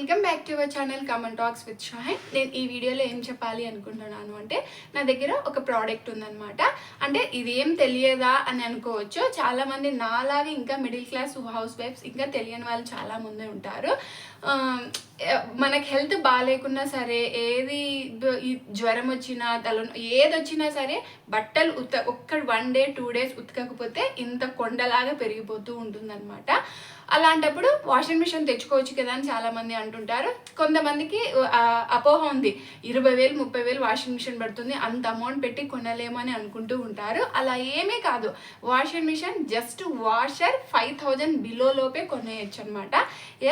Welcome back to our channel common talks with Shahin. నేను ఈ వీడియోలో ఏం చెప్పాలి అనుకుంటున్నాను అంటే నా దగ్గర ఒక ప్రోడక్ట్ ఉందనమాట అంటే ఇది ఏం తెలియదా అని అనుకోవచ్చు చాలామంది నాలాగే ఇంకా మిడిల్ క్లాస్ హౌస్ వైఫ్స్ ఇంకా తెలియని వాళ్ళు చాలామంది ఉంటారు. మనకి హెల్త్ బాగాలేకున్నా సరే ఏది జ్వరం వచ్చినా తల ఏది వచ్చినా సరే బట్టలు ఉత్త ఒక్క వన్ డే టూ డేస్ ఉతకకపోతే ఇంత కొండలాగా పెరిగిపోతూ ఉంటుందన్నమాట. అలాంటప్పుడు వాషింగ్ మిషన్ తెచ్చుకోవచ్చు కదా అని చాలామంది అంటుంటారు. కొంతమందికి అపోహ ఉంది. ఇరవై వేలు ముప్పై వేలు వాషింగ్ మిషన్ పడుతుంది అంత అమౌంట్ పెట్టి కొనలేము అని అనుకుంటూ ఉంటారు. అలా ఏమీ కాదు. Washing machine just washer five thousand below లోపే కొనేయచ్చు అనమాట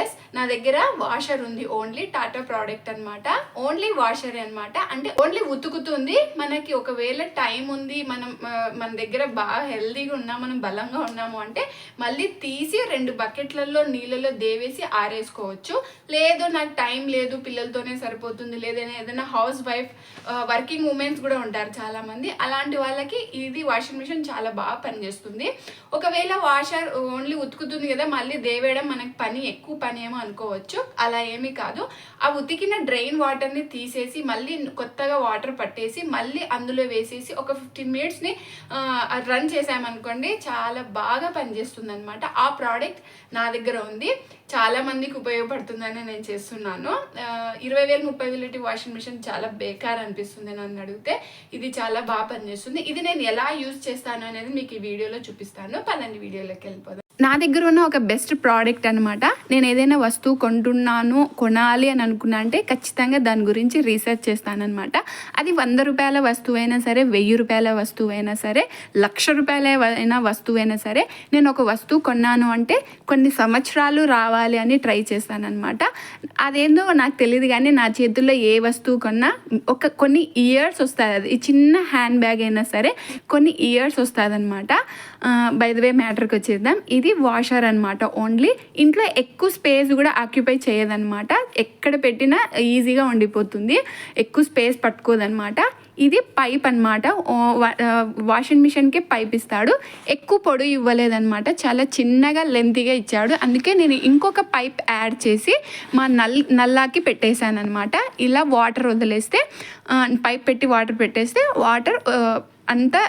ఎస్ నా దగ్గర వాషర్ ఉంది. ఓన్లీ టాటా ప్రోడక్ట్ అన్నమాట. ఓన్లీ వాషర్ అన్నమాట. అంటే ఓన్లీ ఉతుకుతుంది. మనకి ఒకవేళ టైం ఉంది మనం మన దగ్గర బాగా హెల్దీగా ఉన్నాం మనం బలంగా ఉన్నాము అంటే మళ్ళీ తీసి రెండు బకెట్లలో నీళ్ళలో దేవేసి ఆరేసుకోవచ్చు. లేదు నాకు టైం లేదు పిల్లలతోనే సరిపోతుంది లేదైనా ఏదైనా హౌస్ వైఫ్ వర్కింగ్ ఉమెన్స్ కూడా ఉంటారు చాలామంది. అలాంటి వాళ్ళకి ఇది వాషింగ్ మిషన్ చాలా బాగా పనిచేస్తుంది. ఒకవేళ వాషర్ ఓన్లీ ఉతుకుతుంది కదా మళ్ళీ దేవేయడం మనకి పని ఎక్కువ పని ఏమో అనుకోవచ్చు. అలా ఏమి కాదు. ఆ ఉతికిన డ్రైన్ వాటర్ని తీసేసి మళ్ళీ కొత్తగా వాటర్ పట్టేసి మళ్ళీ అందులో వేసేసి ఒక ఫిఫ్టీన్ మినిట్స్ని రన్ చేసామనుకోండి చాలా బాగా పనిచేస్తుంది అనమాట ఆ ప్రోడక్ట్ నా దగ్గర ఉంది. చాలా మందికి ఉపయోగపడుతుందని నేను చేస్తున్నాను. ఇరవై వేలు ముప్పై వేలు వాషింగ్ మిషన్ చాలా బేకార్ అనిపిస్తుంది నన్ను అడిగితే. ఇది చాలా బాగా పనిచేస్తుంది. ఇది నేను ఎలా యూజ్ చేస్తాను అనేది మీకు ఈ వీడియోలో చూపిస్తాను. పదండి వీడియోలోకి వెళ్ళిపోదాం. నా దగ్గర ఉన్న ఒక బెస్ట్ ప్రోడక్ట్ అనమాట నేను ఏదైనా వస్తువు కొంటున్నాను కొనాలి అని అనుకున్నా అంటే ఖచ్చితంగా దాని గురించి రీసెర్చ్ చేస్తానమాట అది వంద రూపాయల వస్తువైనా సరే వెయ్యి రూపాయల వస్తువైనా సరే లక్ష రూపాయల అయినా వస్తువైనా సరే నేను ఒక వస్తువు కొన్నాను అంటే కొన్ని సంవత్సరాలు రావాలి అని ట్రై చేస్తానన్నమాట. అదేందో నాకు తెలియదు కానీ నా చేతుల్లో ఏ వస్తువు కొన్నా ఒక కొన్ని ఇయర్స్ వస్తుంది. అది చిన్న హ్యాండ్ బ్యాగ్ అయినా సరే కొన్ని ఇయర్స్ వస్తుంది అనమాట బై ద వే మ్యాటర్కి వచ్చేద్దాం. ఇది వాషర్ అనమాట ఓన్లీ ఇంట్లో ఎక్కువ స్పేస్ కూడా ఆక్యుపై చేయదనమాట ఎక్కడ పెట్టినా ఈజీగా ఉండిపోతుంది. ఎక్కువ స్పేస్ పట్టుకోదనమాట ఇది పైప్ అనమాట వాషింగ్ మిషన్కి పైప్ ఇస్తాడు. ఎక్కువ పొడవు ఇవ్వలేదన్నమాట. చాలా చిన్నగా లెంతీగా ఇచ్చాడు. అందుకే నేను ఇంకొక పైప్ యాడ్ చేసి మా నల్ నల్లాకి పెట్టేశాను అనమాట ఇలా వాటర్ వదిలేస్తే పైప్ పెట్టి వాటర్ పెట్టేస్తే వాటర్ అంతా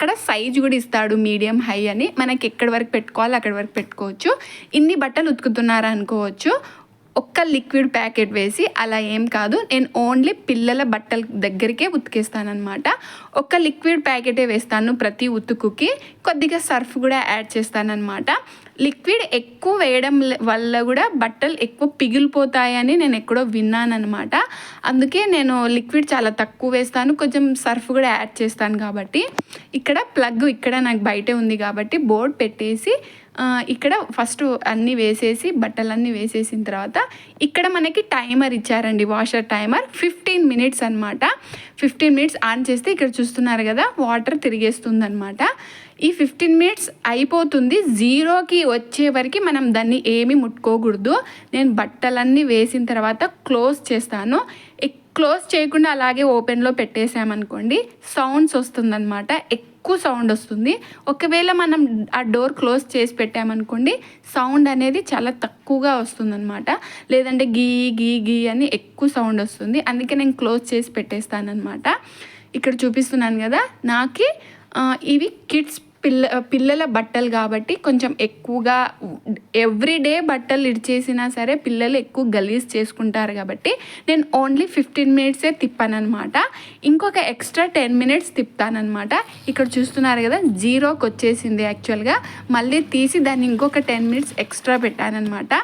అక్కడ సైజ్ కూడా ఇస్తాడు మీడియం హై అని. మనకి ఎక్కడి వరకు పెట్టుకోవాలి అక్కడి వరకు పెట్టుకోవచ్చు. ఇన్ని బట్టలు ఉతుకుతున్నారనుకోవచ్చు. ఒక్క లిక్విడ్ ప్యాకెట్ వేసి అలా ఏం కాదు నేను ఓన్లీ పిల్లల బట్టల దగ్గరికే ఉతికేస్తానమాట ఒక్క లిక్విడ్ ప్యాకెటే వేస్తాను ప్రతి ఉతుకుకి కొద్దిగా సర్ఫ్ కూడా యాడ్ చేస్తానమాట లిక్విడ్ ఎక్కువ వేయడం వల్ల కూడా బట్టలు ఎక్కువ పిగిలిపోతాయని నేను ఎక్కడో విన్నానమాట అందుకే నేను లిక్విడ్ చాలా తక్కువ వేస్తాను కొంచెం సర్ఫ్ కూడా యాడ్ చేస్తాను కాబట్టి. ఇక్కడ ప్లగ్ ఇక్కడ నాకు బయటే ఉంది కాబట్టి బోర్డ్ పెట్టేసి ఇక్కడ ఫస్ట్ అన్నీ వేసేసి బట్టలన్నీ వేసేసిన తర్వాత ఇక్కడ మనకి టైమర్ ఇచ్చారండి వాషర్ టైమర్ ఫిఫ్టీన్ మినిట్స్ అనమాట ఫిఫ్టీన్ మినిట్స్ ఆన్ చేస్తే ఇక్కడ చూస్తున్నారు కదా వాటర్ తిరిగేస్తుంది అనమాట ఈ ఫిఫ్టీన్ మినిట్స్ అయిపోతుంది జీరోకి వచ్చే వరకు మనం దాన్ని ఏమీ ముట్టుకోకూడదు. నేను బట్టలన్నీ వేసిన తర్వాత క్లోజ్ చేస్తాను. క్లోజ్ చేయకుండా అలాగే ఓపెన్లో పెట్టేసామనుకోండి సౌండ్స్ వస్తుందన్నమాట. ఎక్కువ సౌండ్ వస్తుంది. ఒకవేళ మనం ఆ డోర్ క్లోజ్ చేసి పెట్టామనుకోండి సౌండ్ అనేది చాలా తక్కువగా వస్తుందన్నమాట. లేదంటే గీ గీ గీ అని ఎక్కువ సౌండ్ వస్తుంది. అందుకే నేను క్లోజ్ చేసి పెట్టేస్తానన్నమాట. ఇక్కడ చూపిస్తున్నాను కదా నాకు ఇవి కిడ్స్ పిల్ల పిల్లల బట్టలు కాబట్టి కొంచెం ఎక్కువగా ఎవ్రీడే బట్టలు ఇడిచేసినా సరే పిల్లలు ఎక్కువ గలీజ్ చేసుకుంటారు కాబట్టి నేను ఓన్లీ ఫిఫ్టీన్ మినిట్సే తిప్పానమాట ఇంకొక ఎక్స్ట్రా టెన్ మినిట్స్ తిప్పుతానమాట ఇక్కడ చూస్తున్నారు కదా జీరోకి వచ్చేసింది యాక్చువల్గా మళ్ళీ తీసి దాన్ని ఇంకొక టెన్ మినిట్స్ ఎక్స్ట్రా పెట్టానమాట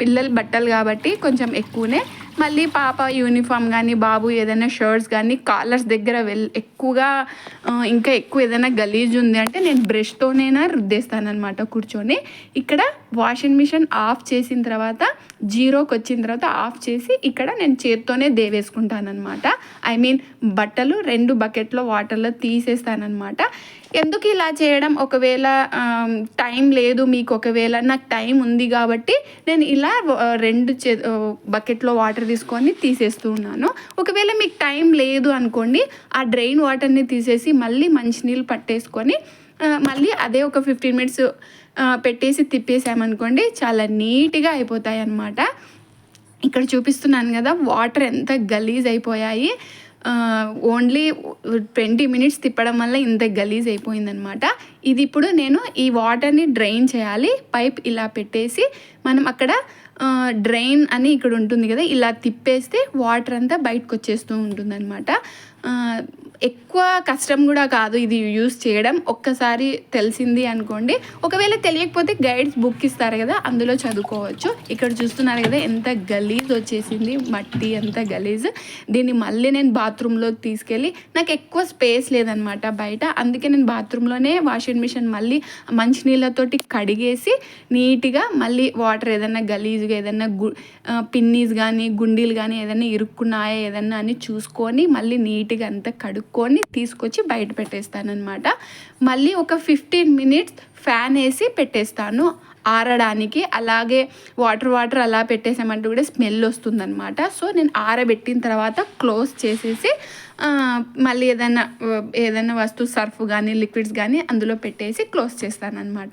పిల్లల బట్టలు కాబట్టి కొంచెం ఎక్కువనే. మళ్ళీ పాప యూనిఫామ్ కానీ బాబు ఏదైనా షర్ట్స్ కానీ కాలర్స్ దగ్గర వెల్ ఎక్కువగా ఇంకా ఎక్కువ ఏదైనా గలీజ్ ఉంది అంటే నేను బ్రష్తోనైనా రుద్దేస్తానమాట కూర్చొని. ఇక్కడ వాషింగ్ మిషన్ ఆఫ్ చేసిన తర్వాత జీరోకి వచ్చిన తర్వాత ఆఫ్ చేసి ఇక్కడ నేను చేత్తోనే దేవేసుకుంటానమాట ఐ మీన్ బట్టలు రెండు బకెట్లో వాటర్లో తీసేస్తానమాట ఎందుకు ఇలా చేయడం? ఒకవేళ టైం లేదు మీకు ఒకవేళ నాకు టైం ఉంది కాబట్టి నేను ఇలా రెండు చే బకెట్లో వాటర్ తీసుకొని తీసేస్తూ ఉన్నాను. ఒకవేళ మీకు టైం లేదు అనుకోండి ఆ డ్రైన్ వాటర్ని తీసేసి మళ్ళీ మంచినీళ్ళు పట్టేసుకొని మళ్ళీ అదే ఒక ఫిఫ్టీన్ మినిట్స్ పెట్టేసి తిప్పేసామనుకోండి చాలా నీట్గా అయిపోతాయి అన్నమాట ఇక్కడ చూపిస్తున్నాను కదా వాటర్ ఎంత గలీజ్ అయిపోయాయి. ఓన్లీ ట్వంటీ మినిట్స్ తిప్పడం వల్ల ఇంత గలీజ్ అయిపోయిందనమాట ఇది ఇప్పుడు నేను ఈ వాటర్ని డ్రైన్ చేయాలి. పైప్ ఇలా పెట్టేసి మనం అక్కడ డ్రైన్ అని ఇక్కడ ఉంటుంది కదా ఇలా తిప్పేస్తే వాటర్ అంతా బయటకు వచ్చేస్తూ ఉంటుందన్నమాట ఎక్కువ కష్టం కూడా కాదు ఇది యూస్ చేయడం. ఒక్కసారి తెలిసింది అనుకోండి. ఒకవేళ తెలియకపోతే గైడ్స్ బుక్ ఇస్తారు కదా అందులో చదువుకోవచ్చు. ఇక్కడ చూస్తున్నారు కదా ఎంత గలీజ్ వచ్చేసింది. మట్టి ఎంత గలీజ్. దీన్ని మళ్ళీ నేను బాత్రూంలోకి తీసుకెళ్ళి నాకు ఎక్కువ స్పేస్ లేదనమాట బయట. అందుకే నేను బాత్రూంలోనే వాషింగ్ మిషన్ మళ్ళీ మంచినీళ్ళతోటి కడిగేసి నీట్గా మళ్ళీ వాటర్ ఏదన్నా గలీజ్గా ఏదన్నా గు పిన్నీస్ కానీ గుండీలు కానీ ఏదైనా ఇరుక్కున్నాయా ఏదన్నా అని చూసుకొని మళ్ళీ నీట్గా అంతా కడుక్కొని తీసుకొచ్చి బయట పెట్టేస్తాను అనమాట మళ్ళీ ఒక ఫిఫ్టీన్ మినిట్స్ ఫ్యాన్ వేసి పెట్టేస్తాను. ఆరడానికి అలాగే వాటర్ వాటర్ అలా పెట్టేసామంటే కూడా స్మెల్ వస్తుందన్నమాట. సో నేను ఆరబెట్టిన తర్వాత క్లోజ్ చేసేసి మళ్ళీ ఏదైనా ఏదైనా వస్తువు సర్ఫ్ కానీ లిక్విడ్స్ కానీ అందులో పెట్టేసి క్లోజ్ చేస్తాను అనమాట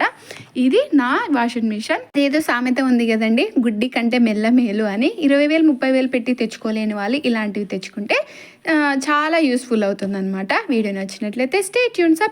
ఇది నా వాషింగ్ మిషన్. ఏదో సామెత ఉంది కదండి గుడ్డి కంటే మెల్ల మేలు అని. ఇరవై వేలు ముప్పై వేలు పెట్టి తెచ్చుకోలేని వాళ్ళు ఇలాంటివి తెచ్చుకుంటే చాలా యూస్ఫుల్ అవుతుందన్నమాట. వీడియో నచ్చినట్లయితే స్టే ట్యూన్స్